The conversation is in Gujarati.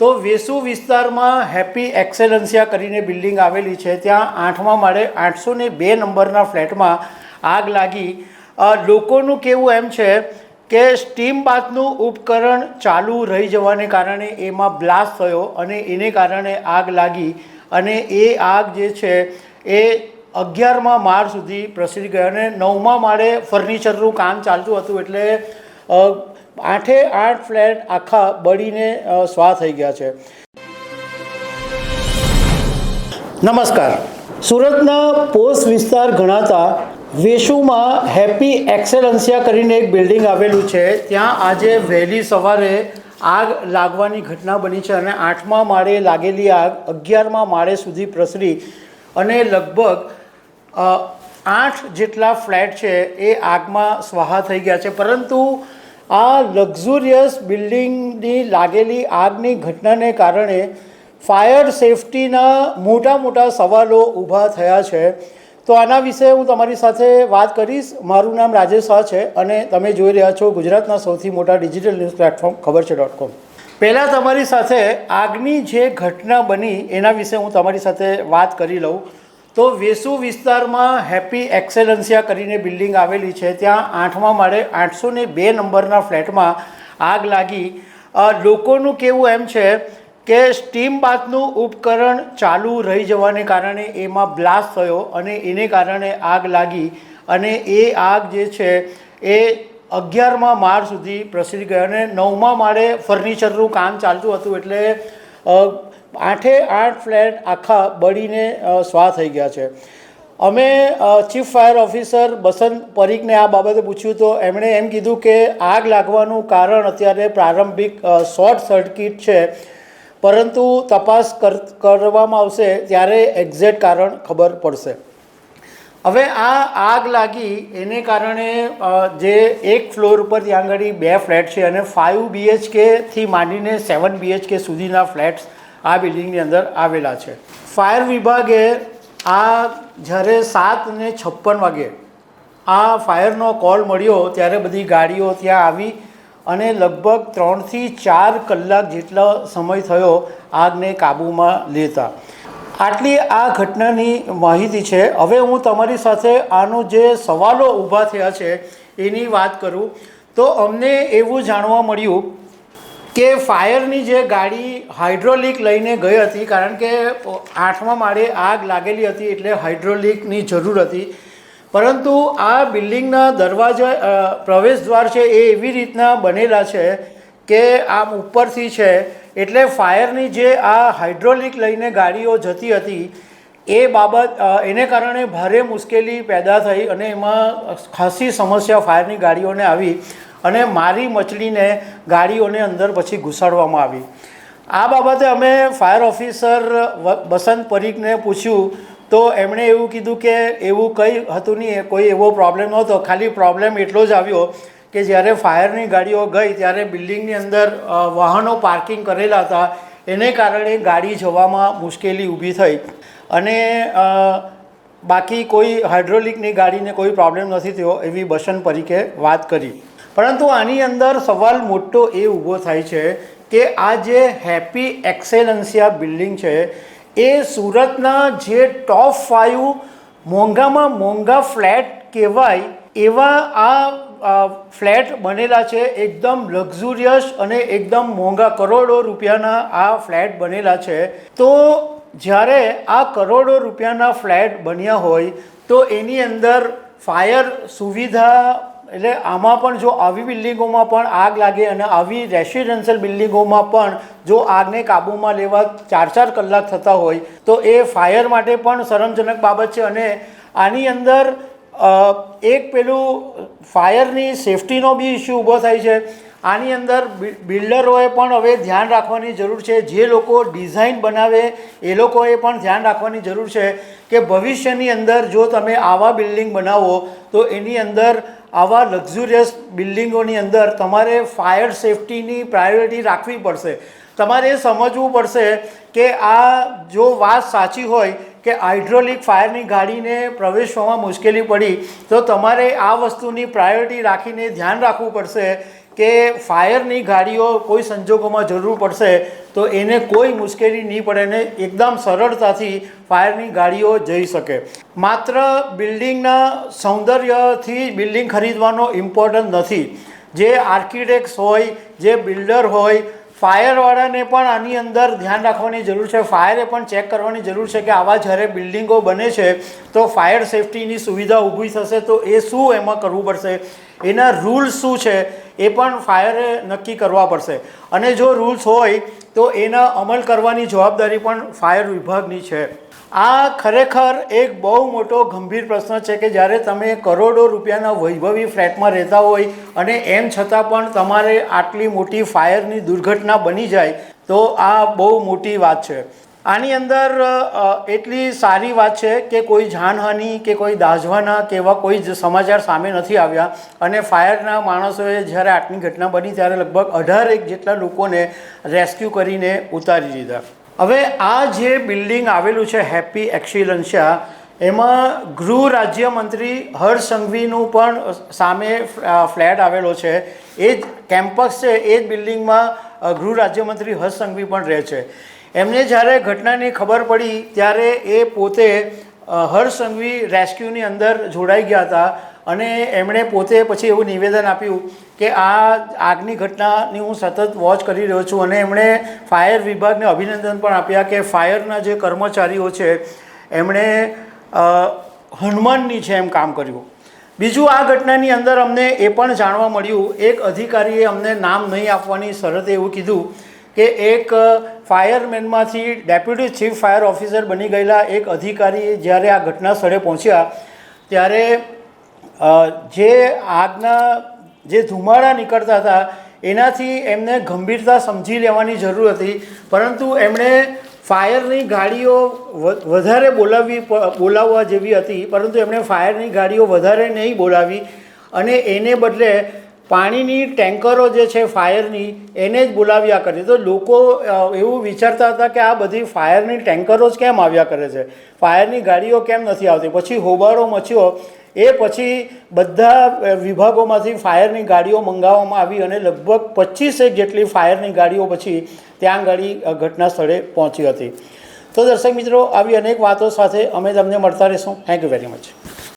તો વેસુ વિસ્તારમાં હેપી એક્સેલન્સિયા કરીને બિલ્ડિંગ આવેલી છે. ત્યાં આઠમા માળે આઠસો ને બે નંબરના ફ્લેટમાં આગ લાગી. લોકોનું કેવું એમ છે કે સ્ટીમ બાથનું ઉપકરણ ચાલુ રહી જવાને કારણે એમાં બ્લાસ્ટ થયો અને એને કારણે આગ લાગી. અને એ આગ જે છે એ અગિયારમાં માળ સુધી પ્રસરી ગયો અને નવમા માળે ફર્નિચરનું કામ ચાલતું હતું એટલે આઠે આઠ ફ્લેટ આખા બળીને સ્વા થઈ ગયા છે. નમસ્કાર. સુરતના પોસ્ટ વિસ્તાર ગણાતા વેશુમાં હેપી એક્સેલન્સિયા કરીને એક બિલ્ડિંગ આવેલું છે. ત્યાં આજે વહેલી સવારે આગ લાગવાની ઘટના બની છે અને આઠમા માળે લાગેલી આગ અગિયારમા માળે સુધી પ્રસરી અને લગભગ આઠ જેટલા ફ્લેટ છે એ આગમાં સ્વાહા થઈ ગયા છે. પરંતુ આ લક્ઝુરિયસ બિલ્ડિંગની લાગેલી આગની ઘટનાને કારણે ફાયર સેફટીના મોટા મોટા સવાલો ઊભા થયા છે. તો આના વિશે હું તમારી સાથે વાત કરીશ. મારું નામ રાજેશ શાહ છે અને તમે જોઈ રહ્યા છો ગુજરાતના સૌથી મોટા ડિજિટલ ન્યૂઝ પ્લેટફોર્મ ખબર છે ડોટ કોમ પહેલાં તમારી સાથે આગની જે ઘટના બની એના વિશે હું તમારી સાથે વાત કરી લઉં. તો વેસુ વિસ્તારમાં હેપી એક્સેલન્સિયા કરીને બિલ્ડિંગ આવેલી છે. ત્યાં આઠમા માળે આઠસો ને બે નંબરના ફ્લેટમાં આગ લાગી. લોકોનું કેવું એમ છે કે સ્ટીમ બાથનું ઉપકરણ ચાલુ રહી જવાને કારણે એમાં બ્લાસ્ટ થયો અને એને કારણે આગ લાગી અને એ આગ જે છે એ અગિયારમા માળ સુધી પ્રસરી ગયો અને નવમા માળે ફર્નિચરનું કામ ચાલતું હતું એટલે આઠે આઠ ફ્લેટ આખા બળીને સ્વા થઈ ગયા છે. અમે ચીફ ફાયર ઓફિસર બસંત પરીખને આ બાબતે પૂછ્યું તો એમણે એમ કીધું કે આગ લાગવાનું કારણ અત્યારે પ્રારંભિક શોર્ટ સર્કિટ છે. પરંતુ તપાસ કર, કરવામાં આવશે ત્યારે એક્ઝેક્ટ કારણ ખબર પડશે. હવે આ આગ લાગી એને કારણે જે એક ફ્લોર ઉપર ત્યાં આગળ બે ફ્લેટ છે અને ફાઇવ બીએચકેથી માંડીને સેવન બીએચકે સુધીના ફ્લેટ્સ આ બિલ્ડિંગની અંદર આવેલા છે. ફાયર વિભાગે આ જ્યારે સાત ને છપ્પન વાગે આ ફાયરનો કોલ મળ્યો ત્યારે બધી ગાડીઓ ત્યાં આવી અને લગભગ ત્રણથી ચાર કલાક જેટલો સમય થયો આગને કાબૂમાં લેતા. આટલી આ ઘટનાની માહિતી છે. હવે હું તમારી સાથે આનો જે સવાલો ઊભા થયા છે એની વાત કરું. તો અમને એવું જાણવા મળ્યું કે ફાયરની જે ગાડી હાઇડ્રોલિક લઈને ગઈ હતી, કારણ કે આઠમા માળે આગ લાગેલી હતી એટલે હાઇડ્રોલિકની જરૂર હતી. પરંતુ આ બિલ્ડિંગના દરવાજા પ્રવેશ દ્વાર છે એ એવી રીતના બનેલા છે કે આમ ઉપરથી છે, એટલે ફાયરની જે આ હાઇડ્રોલિક લઈને ગાડીઓ જતી હતી, એ બાબત એને કારણે ભારે મુશ્કેલી પેદા થઈ અને એમાં ખાસી સમસ્યા ફાયરની ગાડીઓને આવી. અને મારી મછલીને ગાડીઓને અંદર પછી ઘુસાડવામાં આવી. આ બાબતે અમે ફાયર ઓફિસર બસંત પરીખને પૂછ્યું, તો એમણે એવું કીધું કે એવું કંઈ હતું નહીં કોઈ એવો પ્રોબ્લેમ નહોતો, ખાલી પ્રોબ્લેમ એટલો જ આવ્યો કે જ્યારે ફાયરની ગાડીઓ ગઈ ત્યારે બિલ્ડિંગની અંદર વાહનો પાર્કિંગ કરેલા હતા. એને કારણે ગાડી જવામાં મુશ્કેલી ઊભી થઈ. અને બાકી કોઈ હાઇડ્રોલિકની ગાડીને કોઈ પ્રોબ્લેમ નથી થયો એવી બસન પરીખે વાત કરી. પરંતુ આની અંદર સવાલ મોટો એ ઊભો થાય છે કે આ જે હેપી એક્સેલન્સિયા બિલ્ડિંગ છે, એ સુરતના જે ટોપ ફાઇવ મોંઘામાં મોંઘા ફ્લેટ કહેવાય, એવા આ ફ્લેટ બનેલા છે, એકદમ લક્ઝુરિયસ અને એકદમ મોંઘા કરોડો રૂપિયાના આ ફ્લેટ બનેલા છે. તો જ્યારે આ કરોડો રૂપિયાના ફ્લેટ બન્યા હોય, તો એની અંદર ફાયર સુવિધા એટલે આમાં પણ જો આવી બિલ્ડિંગોમાં પણ આગ લાગે અને આવી રેસિડેન્શિયલ બિલ્ડિંગોમાં પણ જો આગને કાબૂમાં લેવા ચાર ચાર કલાક થતા હોય, તો એ ફાયર માટે પણ શરમજનક બાબત છે અને આની અંદર એક પેલું ફાયરની સેફટીનો બી ઇસ્યુ ઊભો થાય છે. આની અંદર બિલ્ડરોએ પણ હવે ધ્યાન રાખવાની જરૂર છે. જે લોકો ડિઝાઇન બનાવે, એ લોકોએ પણ ધ્યાન રાખવાની જરૂર છે કે ભવિષ્યની અંદર જો તમે આવા બિલ્ડિંગ બનાવો, તો એની અંદર આવા લક્ઝુરિયસ બિલ્ડિંગોની અંદર તમારે ફાયર સેફટીની પ્રાયોરિટી રાખવી પડશે. તમારે એ સમજવું પડશે કે આ જો વાત સાચી હોય કે હાઇડ્રોલિક ફાયરની ગાડીને પ્રવેશવામાં મુશ્કેલી પડી, તો તમારે આ વસ્તુની પ્રાયોરિટી રાખીને ધ્યાન રાખવું પડશે કે ફાયરની ગાડીઓ કોઈ સંજોગોમાં જરૂર પડશે, તો એને કોઈ મુશ્કેલી નહીં પડે ને એકદમ સરળતાથી ફાયરની ગાડીઓ જઈ શકે. માત્ર બિલ્ડિંગના સૌંદર્યથી બિલ્ડિંગ ખરીદવાનો ઇમ્પોર્ટન્ટ નથી. જે આર્કિટેક્ટ્સ હોય, જે બિલ્ડર હોય, ફાયરવાળાને પણ આની અંદર ધ્યાન રાખવાની જરૂર છે. ફાયરે પણ ચેક કરવાની જરૂર છે કે આવા જ્યારે બિલ્ડિંગો બને છે, તો ફાયર સેફટીની સુવિધા ઊભી થશે, તો એ શું એમાં કરવું પડશે? એના રૂલ્સ શું છે? એ પણ ફાયરે નક્કી કરવા પડશે. અને જો રૂલ્સ હોય, તો એના અમલ કરવાની જવાબદારી પણ ફાયર વિભાગની છે. આ ખરેખર એક બહુ મોટો ગંભીર પ્રશ્ન છે કે જ્યારે તમે કરોડો રૂપિયાના વૈભવી ફ્લેટમાં રહેતા હોય અને એમ છતાં પણ તમારે આટલી મોટી ફાયરની દુર્ઘટના બની જાય, તો આ બહુ મોટી વાત છે. આની અંદર એટલી સારી વાત છે કે કોઈ જાનહાનિ કે કોઈ દાઝવાના કે એવા કોઈ જ સમાચાર સામે નથી આવ્યા. અને ફાયરના માણસોએ જ્યારે આટલી ઘટના બની ત્યારે લગભગ અઢાર એક જેટલા લોકોને રેસ્ક્યુ કરીને ઉતારી દીધા. હવે આ જે બિલ્ડિંગ આવેલું છે હેપી એક્સિલન્શિયા, એમાં ગૃહ રાજ્યમંત્રી હર્ષ સંઘવીનું પણ સામે ફ્લેટ આવેલો છે. એ જ કેમ્પસ છે, એ જ બિલ્ડિંગમાં ગૃહ રાજ્યમંત્રી હર્ષ સંઘવી પણ રહે છે. એમને જ્યારે ઘટનાની ખબર પડી, ત્યારે એ પોતે હરસંઘવી રેસ્ક્યુની અંદર જોડાઈ ગયા હતા અને એમણે પોતે પછી એવું નિવેદન આપ્યું કે આ આગની ઘટનાની હું સતત વોચ કરી રહ્યો છું અને એમણે ફાયર વિભાગને અભિનંદન પણ આપ્યા કે ફાયરના જે કર્મચારીઓ છે, એમણે હનુમાનની છે એમ કામ કર્યું. બીજું આ ઘટનાની અંદર અમને એ પણ જાણવા મળ્યું, એક અધિકારીએ અમને નામ નહીં આપવાની શરતે એવું કીધું કે એક ફાયરમેનમાંથી ડેપ્યુટી ચીફ ફાયર ઓફિસર બની ગયેલા એક અધિકારી જ્યારે આ ઘટના સ્થળે પહોંચ્યા, ત્યારે જે આગના, જે ધુમાડા નીકળતા હતા, એનાથી એમને ગંભીરતા સમજી લેવાની જરૂર હતી. પરંતુ એમણે ફાયરની ગાડીઓ વધારે બોલાવવી બોલાવવા જેવી હતી, પરંતુ એમણે ફાયરની ગાડીઓ વધારે નહીં બોલાવી. અને એને બદલે પાણીની ટેન્કરો જે છે ફાયરની, એને જ બોલાવ્યા કરી તો લોકો એવું વિચારતા હતા કે આ બધી ફાયરની ટેન્કરો જ કેમ આવ્યા કરે છે? ફાયરની ગાડીઓ કેમ નથી આવતી? પછી હોબાળો મચ્યો. એ પછી બધા વિભાગોમાંથી ફાયરની ગાડીઓ મંગાવવામાં આવી અને લગભગ પચીસેક જેટલી ફાયરની ગાડીઓ પછી ત્યાં ગાડી ઘટના સ્થળે પહોંચી હતી. તો દર્શક મિત્રો, આવી અનેક વાતો સાથે અમે તમને મળતા રહીશું. Thank you very much